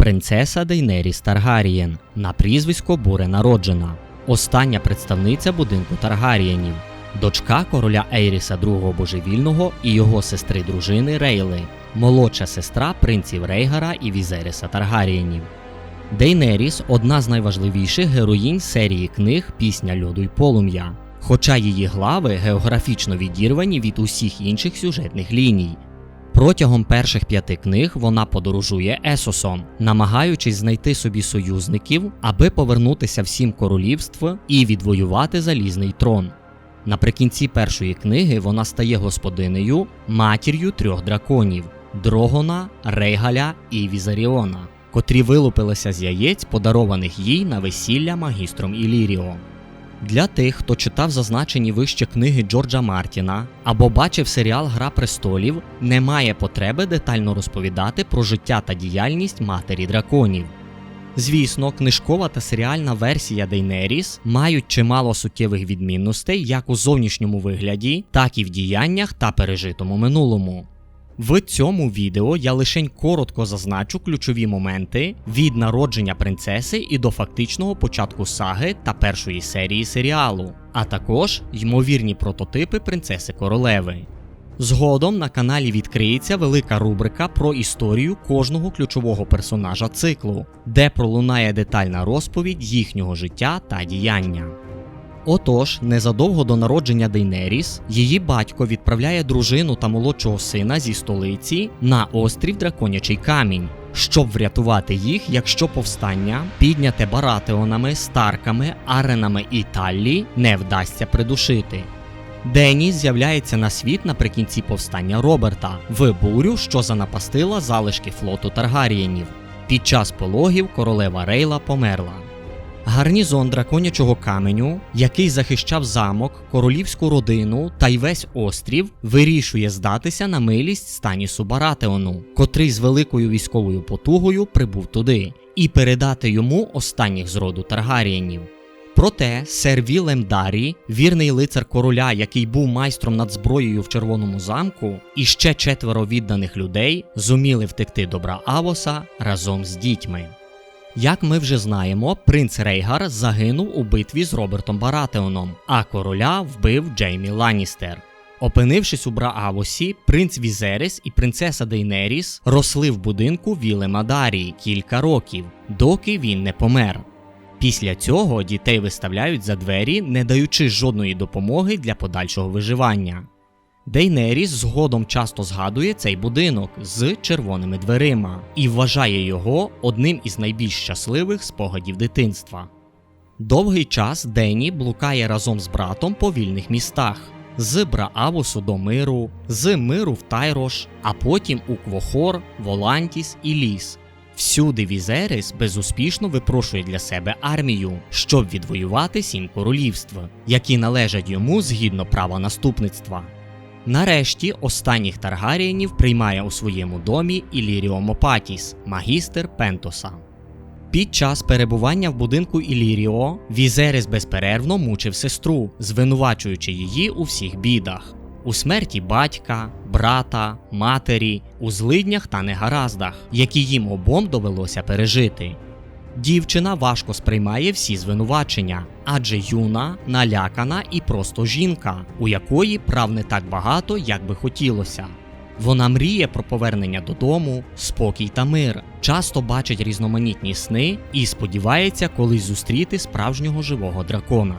принцеса Дейнеріс Таргарієн на прізвисько Буренароджена, остання представниця будинку Таргарієнів, дочка короля Ейріса II Божевільного і його сестри дружини Рейли, молодша сестра принців Рейгара і Візеріса Таргарієнів. Дейнеріс одна з найважливіших героїнь серії книг Пісня льоду й полум'я, хоча її глави географічно відірвані від усіх інших сюжетних ліній. Протягом перших п'яти книг вона подорожує Есосом, намагаючись знайти собі союзників, аби повернутися всім королівств і відвоювати залізний трон. Наприкінці першої книги вона стає господинею, матір'ю трьох драконів Дрогона, Рейгаля і Візаріона, котрі вилупилися з яєць, подарованих їй на весілля магістром Іліріо. Для тих, хто читав зазначені вище книги Джорджа Мартіна або бачив серіал Гра престолів, немає потреби детально розповідати про життя та діяльність матері драконів. Звісно, книжкова та серіальна версія Дейнеріс мають чимало суттєвих відмінностей як у зовнішньому вигляді, так і в діяннях та пережитому минулому. В цьому відео я лишень коротко зазначу ключові моменти від народження принцеси і до фактичного початку саги та першої серії серіалу, а також ймовірні прототипи принцеси королеви. Згодом на каналі відкриється велика рубрика про історію кожного ключового персонажа циклу, де пролунає детальна розповідь їхнього життя та діяння. Отож, незадовго до народження Дейнеріс, її батько відправляє дружину та молодшого сина зі столиці на острів Драконячий Камінь, щоб врятувати їх, якщо повстання, підняте баратеонами, старками, аренами і таллі, не вдасться придушити. Денні з'являється на світ наприкінці повстання Роберта в бурю, що занапастила залишки флоту Таргарієнів. Під час пологів королева Рейла померла. Гарнізон драконячого каменю, який захищав замок, королівську родину та й весь острів, вирішує здатися на милість Станісу Баратеону, котрий з великою військовою потугою прибув туди, і передати йому останніх з роду Таргарієнів. Проте сер Вілем Дарі, вірний лицар короля, який був майстром над зброєю в червоному замку, і ще четверо відданих людей зуміли втекти до Браавоса разом з дітьми. Як ми вже знаємо, принц Рейгар загинув у битві з Робертом Баратеоном, а короля вбив Джеймі Ланністер. Опинившись у Браавосі, принц Візерис і принцеса Дейнеріс росли в будинку Вілема Дарії кілька років, доки він не помер. Після цього дітей виставляють за двері, не даючи жодної допомоги для подальшого виживання. Дейнеріс згодом часто згадує цей будинок з червоними дверима і вважає його одним із найбільш щасливих спогадів дитинства. Довгий час Дені блукає разом з братом по вільних містах з Браавусу до Миру, з Миру в Тайрош, а потім у Квохор, Волантіс і Ліс. Всюди Візерис безуспішно випрошує для себе армію, щоб відвоювати сім королівств, які належать йому згідно права наступництва. Нарешті останніх Таргарієнів приймає у своєму домі Іліріо Мопатіс, магістр Пентоса. Під час перебування в будинку Іліріо Візерис безперервно мучив сестру, звинувачуючи її у всіх бідах у смерті батька, брата, матері, у злиднях та негараздах, які їм обом довелося пережити. Дівчина важко сприймає всі звинувачення, адже юна, налякана і просто жінка, у якої прав не так багато, як би хотілося. Вона мріє про повернення додому, спокій та мир, часто бачить різноманітні сни і сподівається колись зустріти справжнього живого дракона.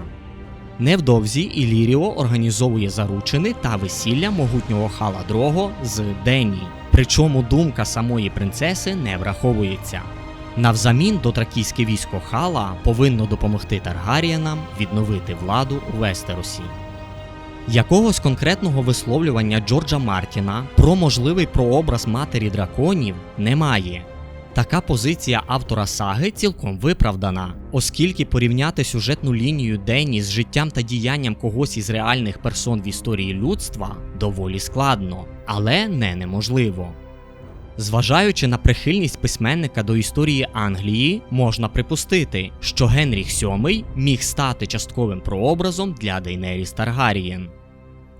Невдовзі Іліріо організовує заручини та весілля могутнього хала Дрого з Дені, причому думка самої принцеси не враховується. Навзамін дотракійське військо Хала повинно допомогти Таргаріянам відновити владу у Вестеросі. Якогось конкретного висловлювання Джорджа Мартіна про можливий прообраз матері драконів немає. Така позиція автора саги цілком виправдана, оскільки порівняти сюжетну лінію Денні з життям та діянням когось із реальних персон в історії людства доволі складно, але не неможливо. Зважаючи на прихильність письменника до історії Англії, можна припустити, що Генріх VII міг стати частковим прообразом для Дейнеріс Таргарієн.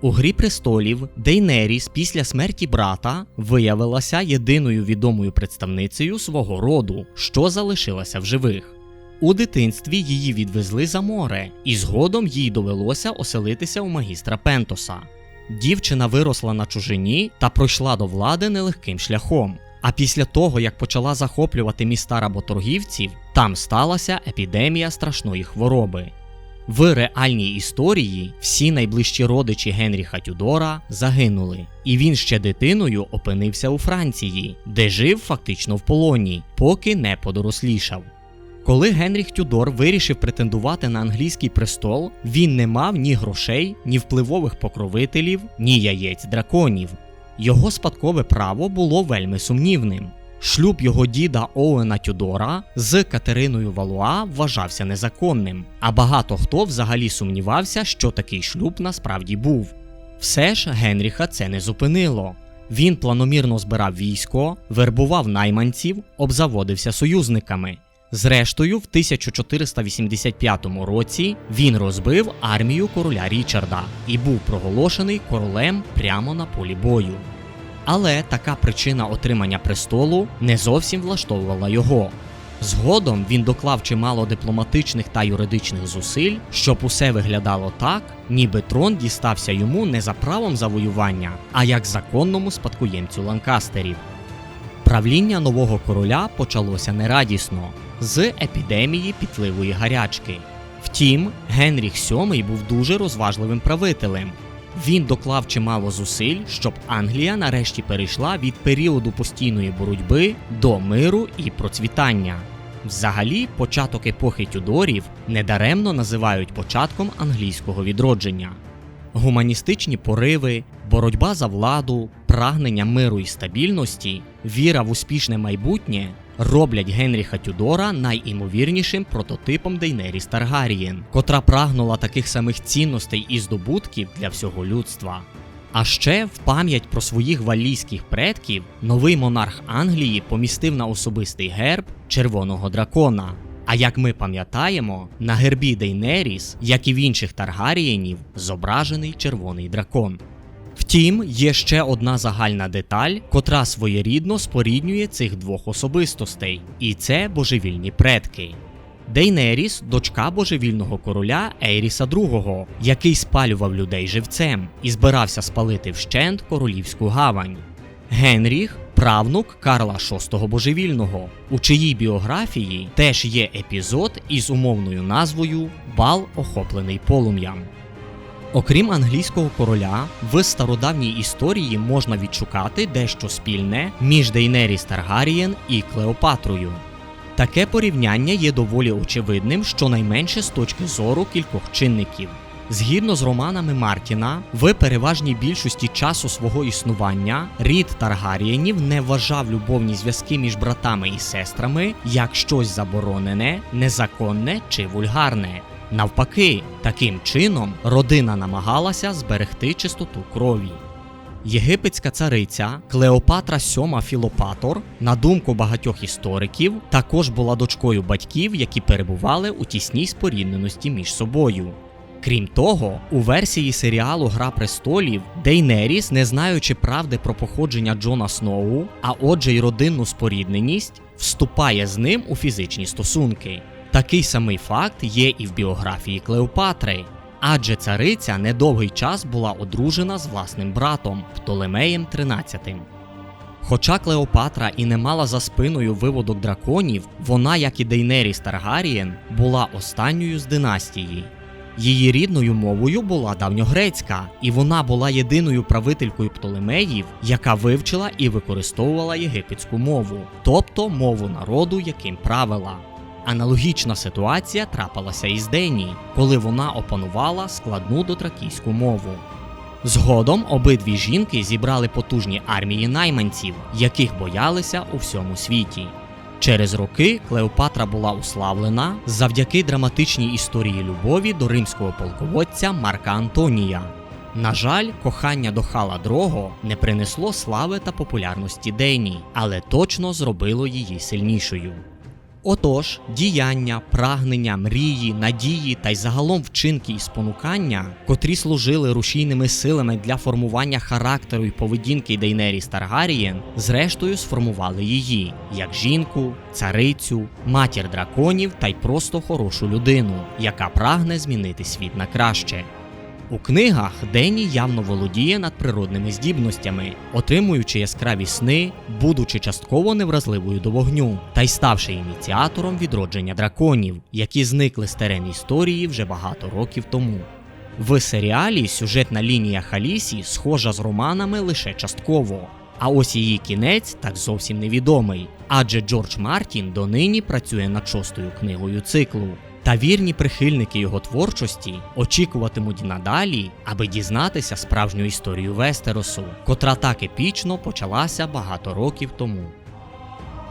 У Грі престолів Дейнеріс після смерті брата виявилася єдиною відомою представницею свого роду, що залишилася в живих. У дитинстві її відвезли за море, і згодом їй довелося оселитися у магістра Пентоса. Дівчина виросла на чужині та пройшла до влади нелегким шляхом. А після того, як почала захоплювати міста работоргівців, там сталася епідемія страшної хвороби. В реальній історії всі найближчі родичі Генріха Тюдора загинули, і він ще дитиною опинився у Франції, де жив фактично в полоні, поки не подорослішав. Коли Генріх Тюдор вирішив претендувати на англійський престол, він не мав ні грошей, ні впливових покровителів, ні яєць драконів. Його спадкове право було вельми сумнівним. Шлюб його діда Оуена Тюдора з Катериною Валуа вважався незаконним, а багато хто взагалі сумнівався, що такий шлюб насправді був. Все ж Генріха це не зупинило. Він планомірно збирав військо, вербував найманців, обзаводився союзниками. Зрештою, в 1485 році він розбив армію короля Річарда і був проголошений королем прямо на полі бою. Але така причина отримання престолу не зовсім влаштовувала його. Згодом він доклав чимало дипломатичних та юридичних зусиль, щоб усе виглядало так, ніби трон дістався йому не за правом завоювання, а як законному спадкоємцю ланкастерів. Правління нового короля почалося нерадісно з епідемії пітливої гарячки. Втім, Генріх VII був дуже розважливим правителем. Він доклав чимало зусиль, щоб Англія нарешті перейшла від періоду постійної боротьби до миру і процвітання. Взагалі, початок епохи Тюдорів недаремно називають початком англійського відродження. Гуманістичні пориви, боротьба за владу, прагнення миру і стабільності, віра в успішне майбутнє роблять Генріха Тюдора найімовірнішим прототипом Дейнеріс Таргарієн, котра прагнула таких самих цінностей і здобутків для всього людства. А ще в пам'ять про своїх валійських предків новий монарх Англії помістив на особистий герб червоного дракона. А як ми пам'ятаємо, на гербі Дейнеріс, як і в інших Таргарієнів, зображений червоний дракон. Втім, є ще одна загальна деталь, котра своєрідно споріднює цих двох особистостей, і це божевільні предки. Дейнеріс дочка божевільного короля Ейріса II, який спалював людей живцем і збирався спалити вщент королівську гавань. Генріх правнук Карла VI Божевільного, у чиїй біографії теж є епізод із умовною назвою Бал охоплений полум'ям. Окрім англійського короля, в стародавній історії можна відшукати дещо спільне між Дейнеріс Таргарієн і Клеопатрою. Таке порівняння є доволі очевидним, щонайменше з точки зору кількох чинників. Згідно з романами Мартіна, в переважній більшості часу свого існування рід Таргарієнів не вважав любовні зв'язки між братами і сестрами як щось заборонене, незаконне чи вульгарне. Навпаки, таким чином родина намагалася зберегти чистоту крові. Єгипетська цариця Клеопатра VII Філопатор, на думку багатьох істориків, також була дочкою батьків, які перебували у тісній спорідненості між собою. Крім того, у версії серіалу Гра престолів Дейнеріс, не знаючи правди про походження Джона Сноу, а отже й родинну спорідненість, вступає з ним у фізичні стосунки. Такий самий факт є і в біографії Клеопатри, адже цариця недовгий час була одружена з власним братом Птолемеєм XIII. Хоча Клеопатра і не мала за спиною виводок драконів, вона, як і Дейнеріс Таргарієн, була останньою з династії. Її рідною мовою була давньогрецька, і вона була єдиною правителькою Птолемеїв, яка вивчила і використовувала єгипетську мову, тобто мову народу, яким правила. Аналогічна ситуація трапилася і з Дені, коли вона опанувала складну дотракійську мову. Згодом обидві жінки зібрали потужні армії найманців, яких боялися у всьому світі. Через роки Клеопатра була уславлена завдяки драматичній історії любові до римського полководця Марка Антонія. На жаль, кохання до Хала Дрого не принесло слави та популярності Дені, але точно зробило її сильнішою. Отож, діяння, прагнення, мрії, надії та й загалом вчинки і спонукання, котрі служили рушійними силами для формування характеру і поведінки Дейнеріс Таргарієн, зрештою сформували її як жінку, царицю, матір драконів та й просто хорошу людину, яка прагне змінити світ на краще. У книгах Дені явно володіє надприродними здібностями, отримуючи яскраві сни, будучи частково невразливою до вогню, та й ставши ініціатором відродження драконів, які зникли з терен історії вже багато років тому. В серіалі сюжетна лінія Халісі схожа з романами лише частково. А ось її кінець так зовсім невідомий, адже Джордж Мартін донині працює над шостою книгою циклу. Та вірні прихильники його творчості очікуватимуть надалі, аби дізнатися справжню історію Вестеросу, котра так епічно почалася багато років тому.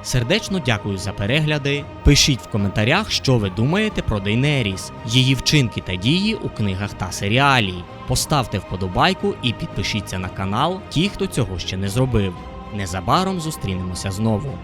Сердечно дякую за перегляди. Пишіть в коментарях, що ви думаєте про Дейнеріс, її вчинки та дії у книгах та серіалі. Поставте вподобайку і підпишіться на канал ті, хто цього ще не зробив. Незабаром зустрінемося знову.